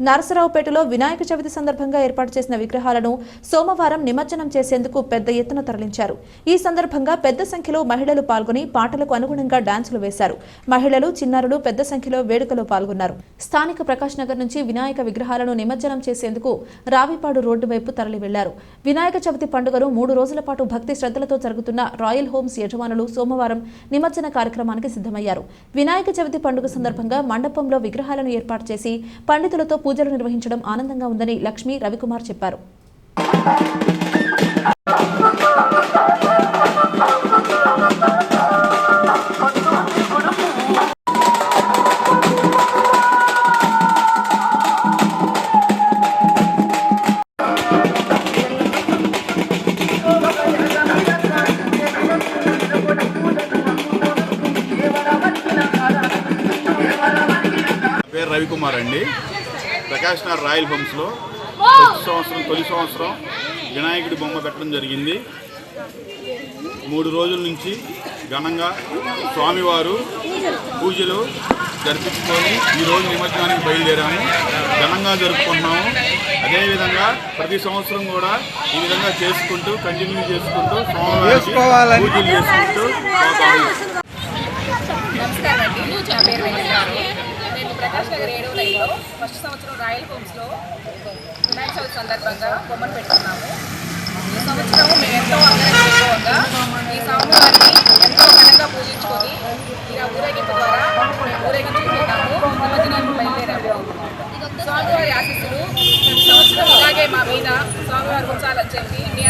నరసరావుపేటలో వినాయక చవితి సందర్భంగా ఏర్పాటు చేసిన విగ్రహాలను సోమవారం నిమజ్జనం చేసేందుకు పెద్ద ఎత్తున తరలించారు. ఈ సందర్భంగా పెద్ద సంఖ్యలో మహిళలు పాల్గొని పాటలకు అనుగుణంగా డాన్సులు వేశారు. మహిళలు చిన్నారులు పెద్ద సంఖ్యలో వేడుకలో పాల్గొన్నారు. స్థానిక ప్రకాష్ నగర్ నుంచి వినాయక విగ్రహాలను నిమజ్జనం చేసేందుకు రావిపాడు రోడ్డు వైపు తరలి వెళ్ళారు వినాయక చవితి పండుగను మూడు రోజుల పాటు భక్తి శ్రద్ధలతో జరుగుతున్న రాయల్ హోమ్స్ యజమానులు సోమవారం నిమజ్జన కార్యక్రమానికి సిద్ధమయ్యారు. వినాయక చవితి పండుగ సందర్భంగా మండపంలో విగ్రహాలను ఏర్పాటు చేసి పండితులతో పూజలు నిర్వహించడం ఆనందంగా ఉందని లక్ష్మీ రవికుమార్ చెప్పారు. రవికుమార్ అండి. ప్రకాష్ నగర్ రాయల్ హోమ్స్లో ప్రతి సంవత్సరం తొలి సంవత్సరం వినాయకుడి బొమ్మ పెట్టడం జరిగింది. మూడు రోజుల నుంచి ఘనంగా స్వామివారు పూజలు జరిపించుకొని ఈరోజు నిమజ్జనానికి బయలుదేరాము. ఘనంగా జరుపుకుంటున్నాము. అదేవిధంగా ప్రతి సంవత్సరం కూడా ఈ విధంగా చేసుకుంటూ కంటిన్యూ చేసుకుంటూ స్వామివారికి పూజలు చేసుకుంటూ నమస్కారం అండి. నా పేరు సుభాష్ ఏడవ లైన్లో ఫస్ట్ సంవత్సరం రాయల్ హోమ్స్లో వినాయక చవితి సందర్భంగా బొమ్మను పెట్టుకున్నాము. ఈ సంవత్సరం మేము ఎంతో అంగరంగా ఈ స్వామివారిని ఎంతో ఘనంగా పూజించుకొని ఈ ఊరేగింపు ద్వారా మేము ఊరేగించుకుంటున్నాము భోజనానికి బయలుదేరాము. స్వామివారి ఆశీస్సులు ప్రతి సంవత్సరం ఇలాగే మా మీద స్వామివారు ఉంచాలని చెప్పి మీ